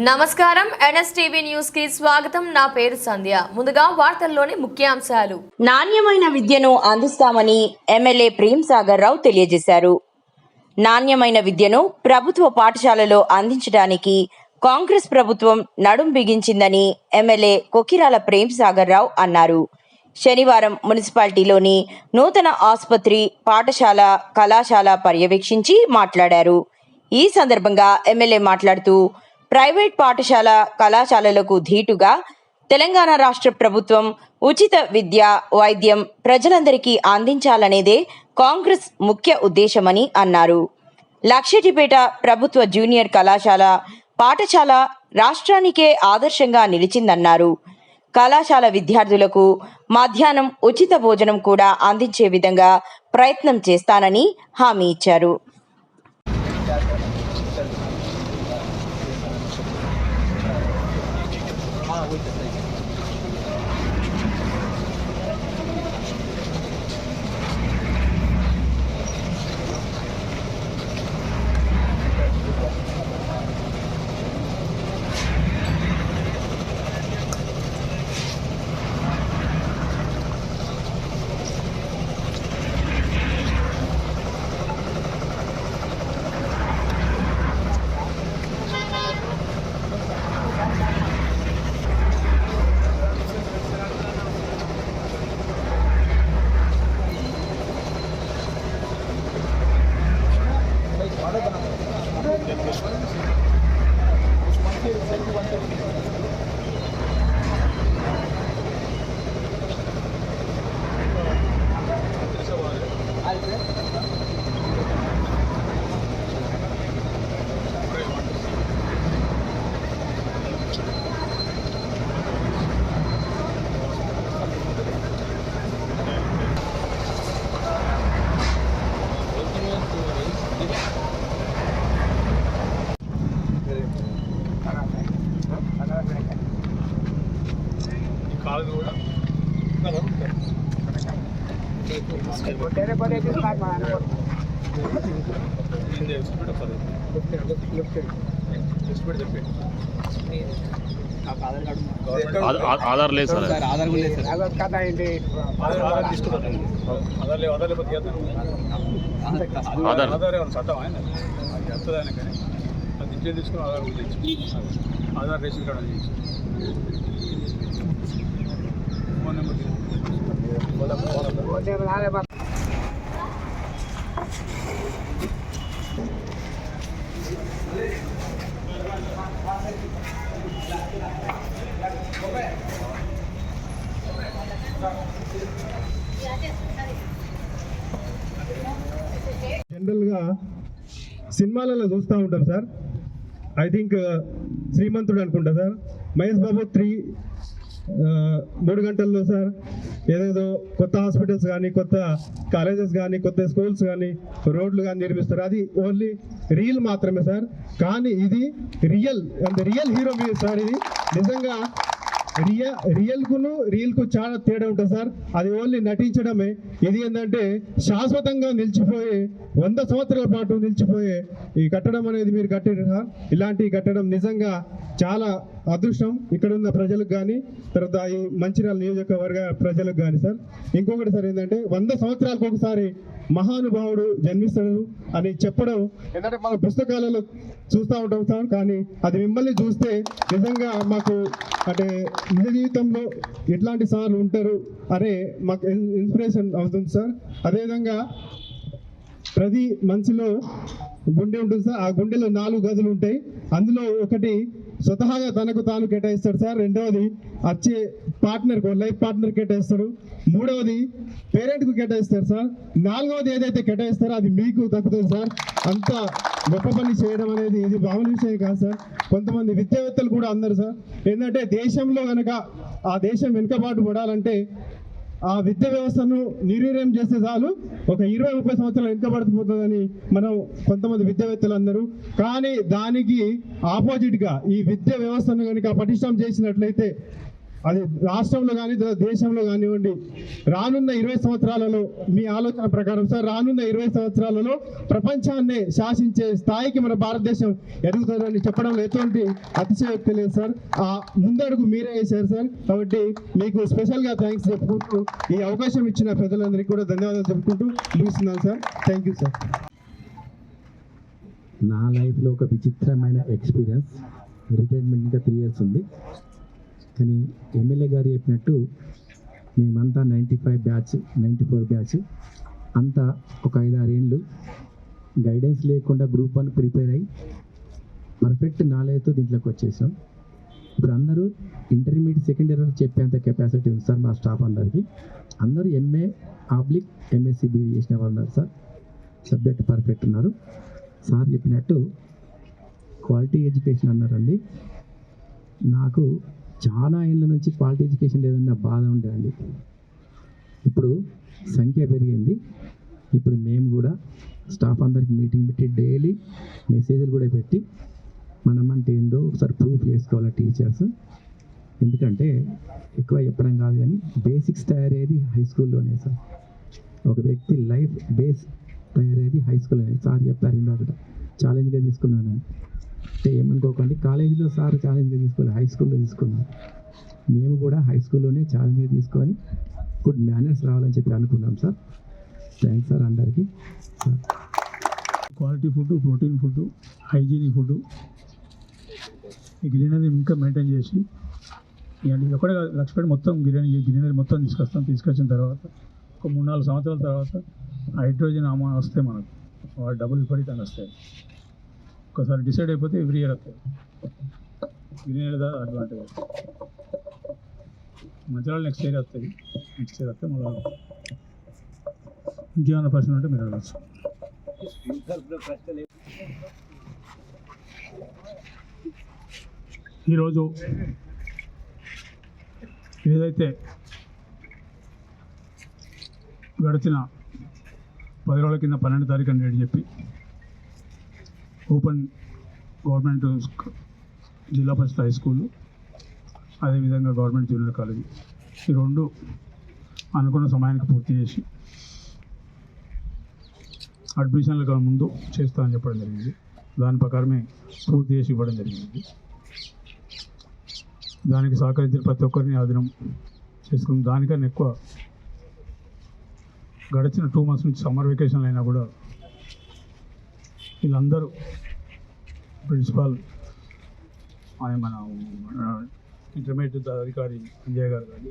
నమస్కారం. ఎన్ఎస్టీవీ న్యూస్కి స్వాగతం. నా పేరు సంధ్య. ముందుగా వార్తల్లోని ముఖ్యాంశాలు. నాణ్యమైన విద్యను అందిస్తామని ఎమ్మెల్యే ప్రేమ్ సాగర్ రావు తెలియజేశారు. నాణ్యమైన విద్యను ప్రభుత్వ పాఠశాలలో అందించడానికి కాంగ్రెస్ ప్రభుత్వం నడుం బిగించిందని ఎమ్మెల్యే కొకిరాల ప్రేమ్ సాగర్ రావు అన్నారు. శనివారం మున్సిపాలిటీలోని నూతన ఆసుపత్రి పాఠశాల కళాశాల పర్యవేక్షించి మాట్లాడారు. ఈ సందర్భంగా ఎమ్మెల్యే మాట్లాడుతూ ప్రైవేట్ పాఠశాల కళాశాలలకు ధీటుగా తెలంగాణ రాష్ట్ర ప్రభుత్వం ఉచిత విద్య వైద్యం ప్రజలందరికీ అందించాలనేదే కాంగ్రెస్ ముఖ్య ఉద్దేశమని అన్నారు. లక్షటిపేట ప్రభుత్వ జూనియర్ కళాశాల పాఠశాల రాష్ట్రానికే ఆదర్శంగా నిలిచిందన్నారు. కళాశాల విద్యార్థులకు మధ్యాహ్నం ఉచిత భోజనం కూడా అందించే విధంగా ప్రయత్నం చేస్తానని హామీ ఇచ్చారు. ఆధార్- లేదు సార్. ఆధార్ లేవు ఆధార్ లేకపోతే తీయద్దు. ఆధార్. ఆధార్ ఏమన్నా చట్టం ఆయన? అది వస్తుంది ఆయన కానీ? అది ఇంట్లో తీసుకుని ఆధార్ కూడా తెచ్చు ఆధార్ రేషన్ కార్డు అని తెచ్చు ఫోన్ నెంబర్ సినిమాలలో చూస్తూ ఉంటాం sir. I think uh, Srimanthudu అనుకుంటా sir. Mahesh Babu three uh, మూడు గంటల్లో సార్. ఏదేదో కొత్త హాస్పిటల్స్ కానీ కొత్త కాలేజెస్ కానీ కొత్త స్కూల్స్ కానీ రోడ్లు కానీ నిర్మిస్తారు. అది ఓన్లీ రియల్ మాత్రమే సార్. కానీ ఇది రియల్ అండ్ రియల్ హీరో మీద సార్ ఇది. నిజంగా రియల్ రియల్ కును రియల్కు చాలా తేడా ఉంటుంది సార్. అది ఓన్లీ నటించడమే. ఇది ఏంటంటే శాశ్వతంగా నిలిచిపోయే వంద సంవత్సరాల పాటు నిలిచిపోయే ఈ కట్టడం అనేది మీరు కట్టారు సార్. ఇలాంటి కట్టడం నిజంగా చాలా అదృష్టం ఇక్కడ ఉన్న ప్రజలకు కానీ తర్వాత ఈ మంచిర్యాల నియోజకవర్గ ప్రజలకు కానీ సార్. ఇంకొకటి సార్ ఏంటంటే వంద సంవత్సరాలకు ఒకసారి మహానుభావుడు జన్మిస్తాడు అని చెప్పడం ఏంటంటే మన పుస్తకాలలో చూస్తూ ఉంటాం సార్ కానీ అది మిమ్మల్ని చూస్తే నిజంగా మాకు అంటే నిజ జీవితంలో ఎట్లాంటి సార్లు ఉంటారు అనే మాకు ఇన్స్పిరేషన్ అవుతుంది సార్. అదేవిధంగా ప్రతి మనిషిలో గుండె ఉంటుంది సార్. ఆ గుండెలో నాలుగు గదులు ఉంటాయి. అందులో ఒకటి స్వతహాగా తనకు తాను కేటాయిస్తాడు సార్. రెండవది వచ్చే పార్ట్నర్ లైఫ్ పార్ట్నర్ కేటాయిస్తాడు. మూడవది పేరెంట్కు కేటాయిస్తారు సార్. నాలుగవది ఏదైతే కేటాయిస్తారో అది మీకు దక్కుతుంది సార్. అంత గొప్ప పని చేయడం అనేది ఇది మామూలు విషయం కాదు సార్. కొంతమంది విద్యావేత్తలు కూడా అన్నారు సార్. ఏంటంటే దేశంలో కనుక ఆ దేశం వెనుకబాటు పడాలంటే ఆ విద్య వ్యవస్థను నిర్వీర్యం చేస్తే చాలు. ఒక ఇరవై ముప్పై సంవత్సరాలు వెనుకబడిపోతుందని మనం కొంతమంది విద్యావేత్తలు అందరూ కానీ దానికి ఆపోజిట్గా ఈ విద్య వ్యవస్థను కనుక పటిష్టం చేసినట్లయితే అది రాష్ట్రంలో కానీ దేశంలో కానివ్వండి రానున్న ఇరవై సంవత్సరాలలో మీ ఆలోచన ప్రకారం సార్ రానున్న ఇరవై సంవత్సరాలలో ప్రపంచాన్ని శాసించే స్థాయికి మన భారతదేశం ఎదుగుతుందని చెప్పడంలో ఎటువంటి అతిశయోక్తి లేదు సార్. ఆ ముందడుగు మీరే వేశారు సార్. కాబట్టి మీకు స్పెషల్గా థ్యాంక్స్ చెప్పుకుంటూ ఈ అవకాశం ఇచ్చిన ప్రజలందరికీ కూడా ధన్యవాదాలు చెప్పుకుంటూ ముగిస్తున్నాను సార్. Thank you sir. నా లైఫ్లో ఒక విచిత్రమైన ఎక్స్పీరియన్స్. రిటైర్మెంట్ ఇంకా త్రీ ఇయర్స్ ఉంది. కానీ ఎమ్మెల్యే గారు చెప్పినట్టు మేమంతా ninety five batch ninety four batch. అంతా ఒక ఐదారేళ్ళు గైడెన్స్ లేకుండా గ్రూప్ వన్ ప్రిపేర్ అయ్యి పర్ఫెక్ట్ నాలెడ్జ్తో దీంట్లోకి వచ్చేసాం. ఇప్పుడు అందరూ ఇంటర్మీడియట్ సెకండ్ ఇయర్ చెప్పేంత కెపాసిటీ ఉంది సార్ మా స్టాఫ్ అందరికీ. అందరూ ఎంఏ ఆబ్లిక్ ఎంఎస్సి బీడీ చేసిన వాళ్ళు ఉన్నారు సార్. సబ్జెక్ట్ పర్ఫెక్ట్ ఉన్నారు. సార్ చెప్పినట్టు క్వాలిటీ ఎడ్యుకేషన్ అన్నారండి. నాకు చాలా ఏళ్ళ నుంచి క్వాలిటీ ఎడ్యుకేషన్ లేదన్న బాధ ఉండేదండి. ఇప్పుడు సంఖ్య పెరిగింది. ఇప్పుడు మేము కూడా స్టాఫ్ అందరికి మీటింగ్ పెట్టి డైలీ మెసేజ్లు కూడా పెట్టి మనం అంటే ఏందో ఒకసారి ప్రూఫ్ చేసుకోవాలి టీచర్స్. ఎందుకంటే ఎక్కువ చెప్పడం కాదు కానీ బేసిక్స్ తయారయ్యేది హై స్కూల్లోనే సార్. ఒక వ్యక్తి లైఫ్ బేస్ తయారయ్యేది హై స్కూల్లోనే. సార్ చెప్పారు ఇందాక. ఛాలెంజ్గా తీసుకున్నాను అంటే ఏమనుకోకండి. కాలేజీలో సార్ ఛాలెంజ్గా తీసుకోవాలి హై స్కూల్లో తీసుకున్నాం. మేము కూడా హై స్కూల్లోనే ఛాలెంజ్గా తీసుకొని గుడ్ మేనర్స్ రావాలని చెప్పి అనుకున్నాం సార్. థ్యాంక్స్ సార్ అందరికీ. Sir. Quality food protein food hygienic food ఈ గ్రీనరీ ఇంకా మెయింటైన్ చేసి ఇక ఇది ఒకటే కాదు మొత్తం గ్రీనరీ గ్రీనరీ మొత్తం తీసుకొస్తాం. తీసుకొచ్చిన తర్వాత ఒక మూడు నాలుగు సంవత్సరాల తర్వాత హైడ్రోజన్ అమౌంట్ వస్తే మనకు వాడు డబుల్ విపరీతంగా వస్తాయి. ఒకసారి డిసైడ్ అయిపోతే ఎవ్రీ ఇయర్ వస్తాయి గ్రీనరీ దా అడ్వాంటేజ్ మధ్యలో నెక్స్ట్ ఇయర్ వస్తుంది నెక్స్ట్ ఇయర్ వస్తే మళ్ళీ ఇంకేమైనా ప్రశ్న ఉంటే మీరు అడగచ్చు. ఈరోజు ఏదైతే గడిచిన పది రోజుల కింద పన్నెండు తారీఖు అని చెప్పి open government Zilla Parishad high school అదేవిధంగా గవర్నమెంట్ జూనియర్ కాలేజీ. ఈ రెండు అనుకున్న సమయానికి పూర్తి చేసి అడ్మిషన్లకు ముందు చేస్తామని చెప్పడం జరిగింది. దాని ప్రకారమే పూర్తి చేసి ఇవ్వడం జరిగింది. దానికి సహకరించిన ప్రతి ఒక్కరిని ఆధీనం చేసుకుని దానికన్నా ఎక్కువ గడిచిన టూ మంత్స్ నుంచి సమ్మర్ వెకేషన్లు అయినా కూడా వీళ్ళందరూ ప్రిన్సిపాల్ ఆయన మన ఇంటర్మీడియట్ అధికారి అంజయ్ గారు కానీ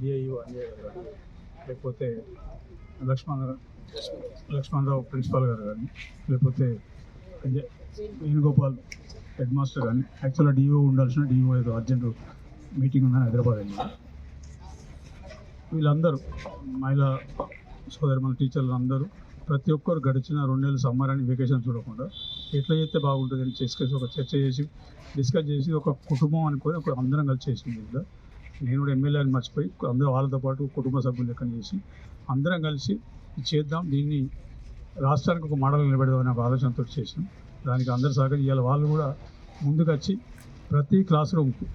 డిఐఓ అంజయ్ గారు కానీ లేకపోతే లక్ష్మణ్ లక్ష్మణరావు ప్రిన్సిపాల్ గారు కానీ లేకపోతే అంజయ్ వేణుగోపాల్ హెడ్ మాస్టర్ కానీ యాక్చువల్గా డిఓ ఉండాల్సిన డిఓ ఏదో అర్జెంటు మీటింగ్ ఉందని హైదరాబాద్ వెళ్ళి వీళ్ళందరూ మహిళా సోదరి మన టీచర్లు అందరూ ప్రతి ఒక్కరు గడిచిన రెండు నెలలు సమ్మర్ అని వెకేషన్ చూడకుండా ఎట్లా చేస్తే బాగుంటుంది అని చేసుకేసి ఒక చర్చ చేసి డిస్కస్ చేసి ఒక కుటుంబం అనుకొని ఒక అందరం కలిసి చేసింది ఇలా నేను కూడా ఎమ్మెల్యే అని మర్చిపోయి అందరూ వాళ్ళతో పాటు కుటుంబ సభ్యులు లెక్కన చేసి అందరం కలిసి చేద్దాం దీన్ని రాష్ట్రానికి ఒక మోడల్ నిలబెడదాం అనే ఒక ఆలోచనతో చేసాం దానికి అందరు సహకరించి ఇవాళ వాళ్ళు కూడా ముందుకొచ్చి ప్రతి క్లాస్ రూమ్కి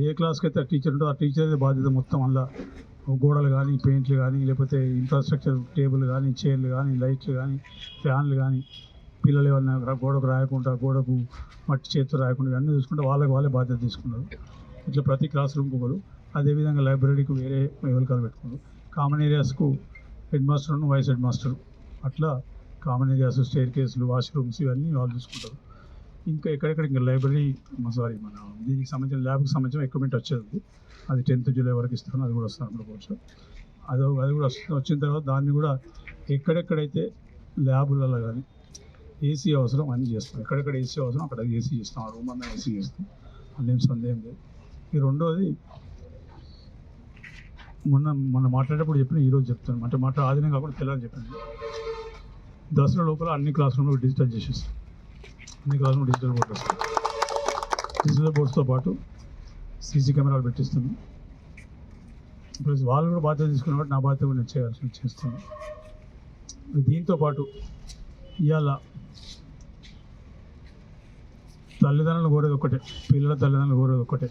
ఏ క్లాస్కి అయితే టీచర్ ఉంటుందో ఆ టీచర్ బాధ్యత మొత్తం అలా గోడలు కానీ పెయింట్లు కానీ లేకపోతే ఇన్ఫ్రాస్ట్రక్చర్ టేబుల్ కానీ చైర్లు కానీ లైట్లు కానీ ఫ్యాన్లు కానీ పిల్లలు ఏమన్నా గోడకు రాయకుండా గోడకు మట్టి చేతితో రాయకుండా ఇవన్నీ చూసుకుంటే వాళ్ళకి వాళ్ళే బాధ్యత తీసుకున్నారు. ఇట్లా ప్రతి క్లాస్ రూమ్కి ఒకరు. అదేవిధంగా లైబ్రరీకి వేరే వెహికల్ పెట్టుకున్నారు. కామన్ ఏరియాస్కు హెడ్ మాస్టర్ను వైస్ హెడ్ మాస్టర్ అట్లా కామన్ ఏరియాస్ స్టేర్ కేసులు వాష్రూమ్స్ ఇవన్నీ వాళ్ళు చూసుకుంటారు. ఇంకా ఎక్కడెక్కడ ఇంకా లైబ్రరీ సారీ మన దీనికి సంబంధించిన ల్యాబ్కి సంబంధించిన ఎక్విప్మెంట్ వచ్చేది. అది టెన్త్ జూలై వరకు ఇస్తాను అది కూడా వస్తాను అనుకోవచ్చు అది అది కూడా వస్తుంది. వచ్చిన తర్వాత దాన్ని కూడా ఎక్కడెక్కడైతే ల్యాబులలో కానీ ఏసీ అవసరం అన్నీ చేస్తాం ఎక్కడెక్కడ ఏసీ అవసరం అక్కడ ఏసీ చేస్తాం. ఆ రూమ్ అంతా ఏసీ చేస్తాం. అందులో సందేహం లేదు. ఈ రెండోది మొన్న మొన్న మాట్లాడేటప్పుడు చెప్పిన ఈరోజు చెప్తాను. అంటే మాట ఆదినం కాకుండా తెల్లని చెప్పాను. దసరా లోపల అన్ని క్లాస్ రూమ్లు డిజిటల్ చేసేస్తాం అన్ని కాలంలో డిజిటల్ బోర్డు వస్తుంది. డిజిటల్ బోర్డ్స్తో పాటు సీసీ కెమెరాలు పెట్టిస్తున్నాం. ప్లస్ వాళ్ళు కూడా బాధ్యత తీసుకున్న నా బాధ్యత కూడా నేను చేయాల్సి చేస్తున్నాను దీంతో పాటు ఇవాళ తల్లిదండ్రులు కోరేది ఒకటే పిల్లల తల్లిదండ్రులు కోరేది ఒకటే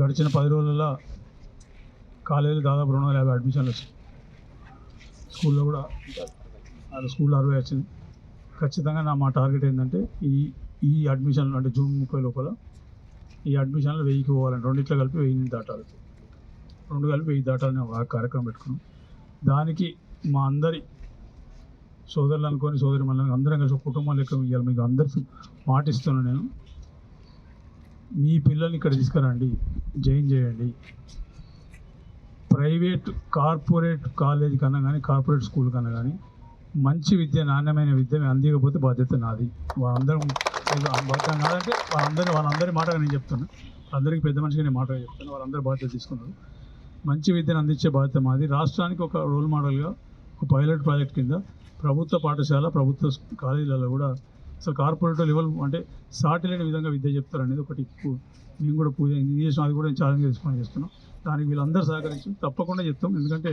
గడిచిన పది రోజులలో కాలేజీలో దాదాపు రెండు వందల యాభై అడ్మిషన్లు వచ్చాయి స్కూల్లో కూడా స్కూల్లో అరవై వచ్చింది. ఖచ్చితంగా నా మా టార్గెట్ ఏంటంటే ఈ ఈ అడ్మిషన్లు అంటే జూన్ ముప్పై లోపల ఈ అడ్మిషన్లు వెయ్యికి పోవాలని రెండిట్లో కలిపి వెయ్యిని దాటాలి. రెండు కలిపి వెయ్యి దాటాలని ఒక కార్యక్రమం పెట్టుకున్నాం. దానికి మా అందరి సోదరులు అనుకొని సోదరి మళ్ళీ అందరం కలిసి కుటుంబం లెక్క ఇవ్వాలి మీకు అందరికి మాటిస్తున్నాను నేను. మీ పిల్లల్ని ఇక్కడ తీసుకురండి. జాయిన్ చేయండి. ప్రైవేట్ కార్పొరేట్ కాలేజ్ కన్నా కానీ కార్పొరేట్ స్కూల్ కన్నా కానీ మంచి విద్య నాణ్యమైన విద్య మేము అందించకపోతే బాధ్యత నాది. వాళ్ళందరం బాధ్యత నాదంటే వాళ్ళందరూ వాళ్ళందరి మాటగా నేను చెప్తాను అందరికీ పెద్ద మనిషిగా నేను మాటగా చెప్తాను వాళ్ళందరూ బాధ్యత తీసుకున్నారు. మంచి విద్యను అందించే బాధ్యత మాది. రాష్ట్రానికి ఒక రోల్ మోడల్గా ఒక పైలట్ ప్రాజెక్ట్ కింద ప్రభుత్వ పాఠశాల ప్రభుత్వ కాలేజీలలో కూడా సో కార్పొరేట్ లెవెల్ అంటే సాటి లేని విధంగా విద్య చెప్తారనేది ఒకటి మేము కూడా పూజ చేసిన అది కూడా ఛాలెంజ్ చేసుకొని చేస్తున్నాం దానికి వీళ్ళందరూ సహకరించి తప్పకుండా చెప్తాం. ఎందుకంటే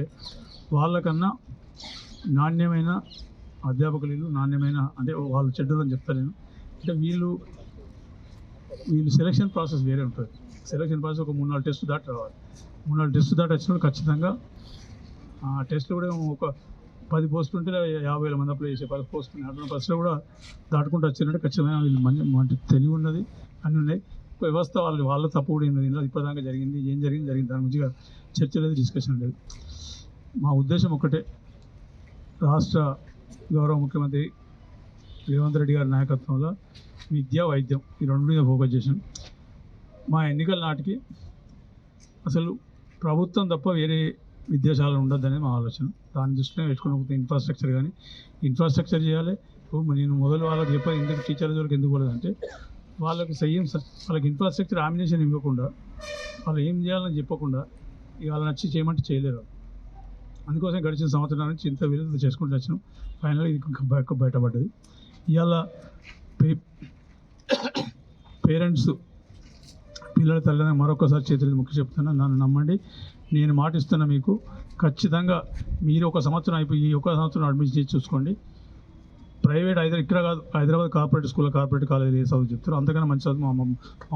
వాళ్ళకన్నా నాణ్యమైన అధ్యాపకులు నాణ్యమైన అంటే వాళ్ళు చెడ్డదని చెప్తలేను అంటే వీళ్ళు వీళ్ళు సెలక్షన్ ప్రాసెస్ వేరే ఉంటుంది. సెలక్షన్ ప్రాసెస్ ఒక మూడు నాలుగు టెస్ట్ దాటి రావాలి. మూడు నాలుగు టెస్ట్ దాటి వచ్చినప్పుడు ఖచ్చితంగా ఆ టెస్ట్లో కూడా ఒక పది పోస్టులు ఉంటే యాభై వేల మంది అప్లై చేసే పది పోస్టులు అటువంటి బస్సులో కూడా దాటుకుంటూ వచ్చినట్టు ఖచ్చితంగా వీళ్ళు మంచి తెలివి ఉన్నది అన్నీ ఉన్నాయి. వ్యవస్థ వాళ్ళు వాళ్ళ తప్పు కూడా ఉన్నది ఇందులో ఇప్పటిదాకా జరిగింది ఏం జరిగింది జరిగింది. దాని గురించి చర్చ లేదు డిస్కషన్ లేదు. మా ఉద్దేశం ఒకటే రాష్ట్ర గౌరవ ముఖ్యమంత్రి రేవంత్ రెడ్డి గారి నాయకత్వంలో విద్య వైద్యం ఈ రెండు మీద ఫోకస్ చేసాం మా ఎన్నికల నాటికి అసలు ప్రభుత్వం తప్ప వేరే విద్యాశాల ఉండొద్దనే మా ఆలోచన. దాని దృష్టిలో పెట్టుకున్న ఇన్ఫ్రాస్ట్రక్చర్ కానీ ఇన్ఫ్రాస్ట్రక్చర్ చేయాలి. ఇప్పుడు నేను మొదలు వాళ్ళకి చెప్పాలి ఎందుకు టీచర్ల జోలికి ఎందుకు పోలేదంటే వాళ్ళకి సయ్యం వాళ్ళకి ఇన్ఫ్రాస్ట్రక్చర్ ఆమినేషన్ ఇవ్వకుండా వాళ్ళు ఏం చేయాలని చెప్పకుండా ఇక నచ్చి చేయమంటే చేయలేరు. అందుకోసం గడిచిన సంవత్సరం నుంచి ఇంత విలువ చేసుకుంటూ వచ్చినాం. ఫైనల్గా ఇది బయట బయటపడ్డది. ఇవాళ పే పేరెంట్స్ పిల్లల తల్లిదండ్రులు మరొకసారి చేతులు ముఖ్య చెప్తున్నా నన్ను నమ్మండి. నేను మాటిస్తున్నా మీకు ఖచ్చితంగా మీరు ఒక సంవత్సరం అయిపోయి ఈ ఒక సంవత్సరం అడ్మిషన్ చేసి చూసుకోండి. ప్రైవేట్ హైదరాబాద్ ఇక్కడ కాదు Hyderabad corporate school corporate college ఏ చదువు చెప్తారు అంతకన్నా మంచి చదువు మా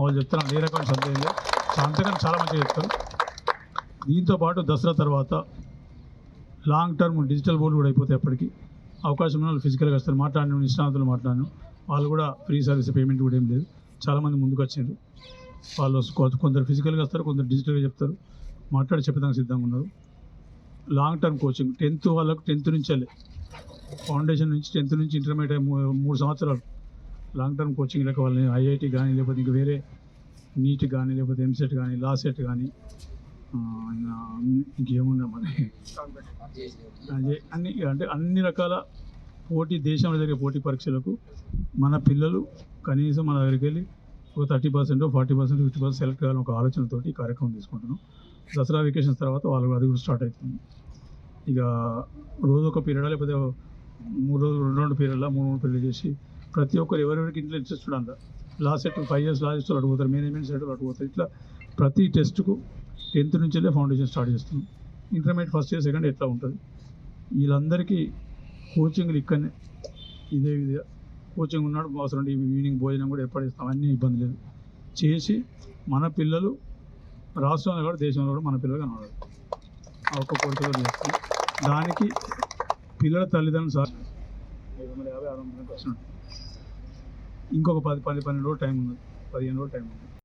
వాళ్ళు చెప్తారు. ఏ రకమైన చదువు లేదు. అంతకన్నా చాలా మంచిగా చెప్తారు. దీంతో పాటు దసరా తర్వాత లాంగ్ టర్మ్ డిజిటల్ బోర్డు కూడా అయిపోతాయి అప్పటికి. అవకాశం ఉన్న వాళ్ళు ఫిజికల్గా వస్తారు. మాట్లాడిన నిష్ణాతులు మాట్లాడిన వాళ్ళు కూడా ఫ్రీ సర్వీస్ పేమెంట్ కూడా ఏం లేదు. చాలామంది ముందుకు వచ్చిండ్రు. వాళ్ళు కొందరు ఫిజికల్గా వస్తారు కొందరు డిజిటల్గా చెప్తారు. మాట్లాడి చెప్పడానికి సిద్ధంగా ఉన్నారు. లాంగ్ టర్మ్ కోచింగ్ టెన్త్ వాళ్ళకు టెన్త్ నుంచి వెళ్ళి. ఫౌండేషన్ నుంచి టెన్త్ నుంచి ఇంటర్మీడియట్ అయ్యే మూడు సంవత్సరాలు. లాంగ్ టర్మ్ కోచింగ్ లేక వాళ్ళని ఐఐటి కానీ లేకపోతే ఇంకా వేరే నీట్ కానీ లేకపోతే ఎంసెట్ కానీ లా సెట్ కానీ ఆ, ఇంకేమున్నా అదే అన్ని అంటే అన్ని రకాల పోటీ దేశంలో జరిగే పోటీ పరీక్షలకు మన పిల్లలు కనీసం మన దగ్గరికి వెళ్ళి ఒక thirty percent forty percent fifty percent select కావాలని ఒక ఆలోచనతో ఈ కార్యక్రమం తీసుకుంటున్నాం. దసరా వెకేషన్స్ తర్వాత వాళ్ళు కూడా అది కూడా స్టార్ట్ అవుతుంది. ఇక రోజు ఒక పీరియడ్ లేకపోతే మూడు రోజులు రెండు రెండు పీరియడ్లా మూడు మూడు పీరియడ్ చేసి ప్రతి ఒక్కరు ఎవరెవరికి ఇంట్లో ఇంట్రెస్ట్ ఉండాలి last set five years last చేస్తారు అడుగుతారు మేనేజ్మెంట్ సెట్ అడుగుతారు. ఇట్లా ప్రతి టెస్ట్కు టెన్త్ నుంచే ఫౌండేషన్ స్టార్ట్ చేస్తున్నాం. ఇంటర్మీడియట్ ఫస్ట్ ఇయర్ సెకండ్ ఎట్లా ఉంటుంది? వీళ్ళందరికీ కోచింగ్లు ఇక్కడనే ఇదే విధంగా కోచింగ్ ఉన్నాడు అవసరం ఈవినింగ్ భోజనం కూడా ఏర్పాటు చేస్తాం. అన్నీ ఇబ్బంది లేదు. చేసి మన పిల్లలు రాష్ట్రంలో కూడా దేశంలో కూడా మన పిల్లలు కనబడాలి. ఆ ఒక్క కోరికలో చేస్తాం. దానికి పిల్లల తల్లిదండ్రులు సార్ ఐదు వందల యాభై ఆరు వందల ఇంకొక పది పది పన్నెండు రోజులు టైం ఉంది పదిహేను రోజులు టైం ఉంది